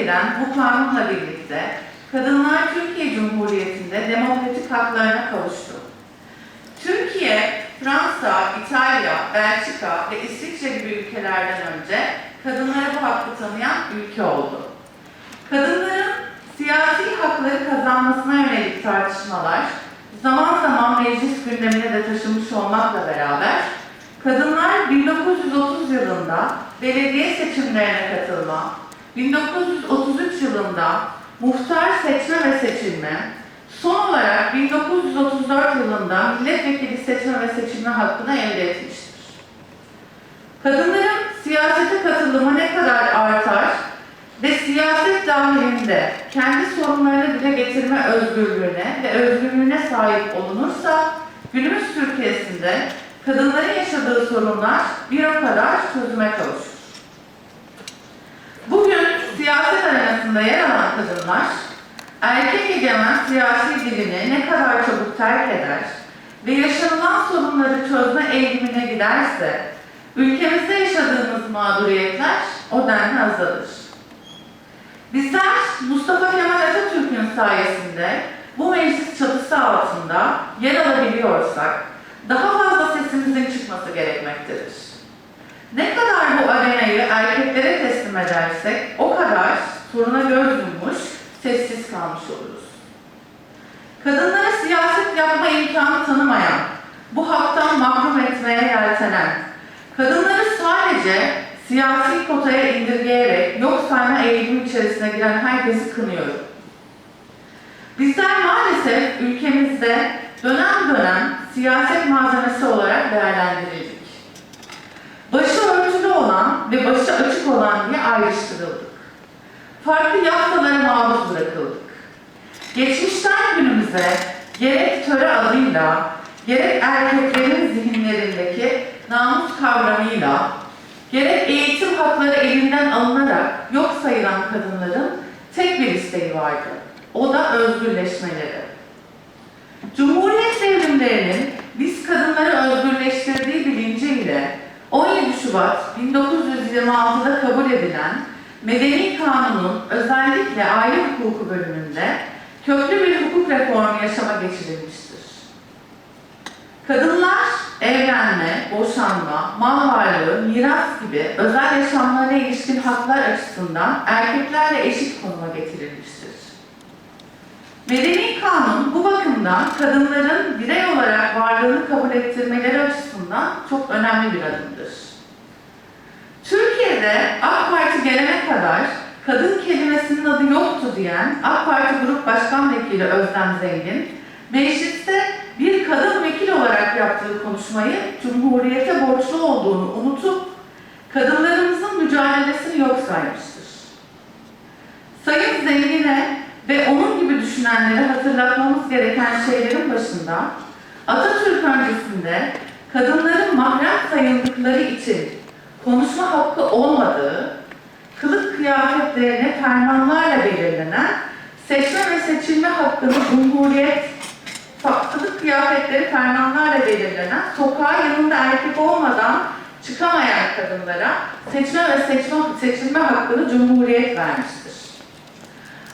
giren bu kanunla birlikte kadınlar Türkiye Cumhuriyeti'nde demokratik haklarına kavuştu. Türkiye, Fransa, İtalya, Belçika ve İsviçre gibi ülkelerden önce kadınlara bu hakkı tanıyan ülke oldu. Kadınların siyasi hakları kazanmasına yönelik tartışmalar zaman zaman meclis gündemine de taşınmış olmakla beraber kadınlar 1930 yılında belediye seçimlerine katılma, 1933 yılında muhtar seçme ve seçilme, son olarak 1934 yılında milletvekili seçme ve seçilme hakkını elde etmiştir. Kadınların siyasete katılımı ne kadar artar ve siyaset dahilinde kendi sorunlarını dile getirme özgürlüğüne ve özgürlüğüne sahip olunursa günümüz Türkiye'sinde kadınların yaşadığı sorunlar bir o kadar çözüme kavuşur. Siyaset arenasında yer alan kadınlar erkek egemen siyasi dilini ne kadar çabuk terk eder ve yaşanılan sorunları çözme eğilimine giderse ülkemizde yaşadığımız mağduriyetler o denli azalır. Bizler Mustafa Kemal Atatürk'ün sayesinde bu meclis çatısı altında yer alabiliyorsak daha fazla sesimizin çıkması gerekmektedir. Ne kadar bu arenayı erkeklere teslim edersek o kadar soruna göz yummuş, sessiz kalmış oluruz. Kadınlara siyaset yapma imkanı tanımayan, bu haktan mahrum etmeye yeltenen, kadınları sadece siyasi kotaya indirgeyerek yok sayma eğilimi içerisine giren herkesi kınıyorum. Bizler maalesef ülkemizde dönem dönem siyaset malzemesi olarak değerlendirildik. Olan ve başı açık olan diye ayrıştırıldık. Farklı yaftalara maruz bırakıldık. Geçmişten günümüze gerek töre adıyla, gerek erkeklerin zihinlerindeki namus kavramıyla, gerek eğitim hakları elinden alınarak yok sayılan kadınların tek bir isteği vardı. O da özgürleşmeleri. Cumhuriyet devrimlerinin biz kadınları özgürleştirdiği 17 Şubat 1926'da kabul edilen Medeni Kanun'un özellikle aile hukuku bölümünde köklü bir hukuk reformu yaşama geçirilmiştir. Kadınlar evlenme, boşanma, mal varlığı, miras gibi özel yaşamlarına ilişkin haklar açısından erkeklerle eşit konuma getirilmiştir. Medeni kanun bu bakımdan kadınların birey olarak varlığını kabul ettirmeleri açısından çok önemli bir adımdır. Türkiye'de AK Parti gelene kadar kadın kelimesinin adı yoktu diyen AK Parti Grup Başkan Vekili Özlem Zengin, mecliste bir kadın vekil olarak yaptığı konuşmayı Cumhuriyete borçlu olduğunu unutup kadınlarımızın mücadelesini yok saymıştır. Sayın Zengin'e ve onun düşünenlere hatırlatmamız gereken şeylerin başında Atatürk öncesinde kadınların mahrem sayıldıkları için konuşma hakkı olmadığı, kılık kıyafetlerine fermanlarla belirlenen seçme ve seçilme hakkını Cumhuriyet kılık kıyafetleri fermanlarla belirlenen, sokağa yanında erkek olmadan çıkamayan kadınlara seçme ve seçme, seçilme hakkını Cumhuriyet vermiştir.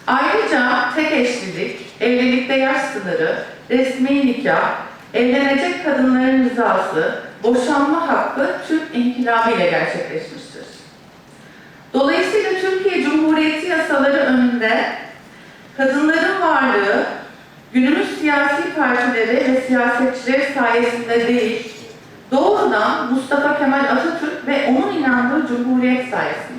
Ayrıca tek eşlilik, evlilikte yaş sınırı, resmi nikah, evlenecek kadınların rızası, boşanma hakkı Türk İnkılabı ile gerçekleşmiştir. Dolayısıyla Türkiye Cumhuriyeti yasaları önünde kadınların varlığı günümüz siyasi partileri ve siyasetçileri sayesinde değil, doğrudan Mustafa Kemal Atatürk ve onun inandığı Cumhuriyet sayesinde.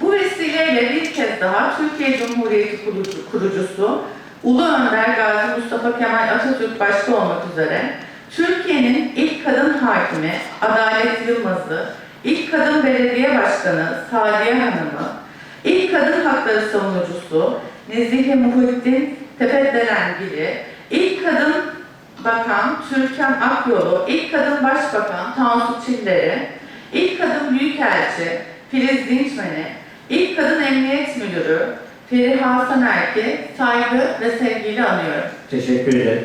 Bu vesileyle bir kez daha Türkiye Cumhuriyeti kurucu- kurucusu Ulu Önder Gazi Mustafa Kemal Atatürk başta olmak üzere Türkiye'nin ilk kadın hakimi Adalet Yılmaz'ı, ilk kadın belediye başkanı Sadiye Hanım'ı, ilk kadın hakları savunucusu Nezihe Muhittin Tepedelengil'i, ilk kadın bakan Türkan Akyol'u, ilk kadın başbakan Tansu Çiller'i, ilk kadın büyükelçi Filiz Dinçmen'i, ilk kadın emniyet müdürü Feriha Sanerk'i saygı ve sevgiyle anıyorum. Teşekkür ederim.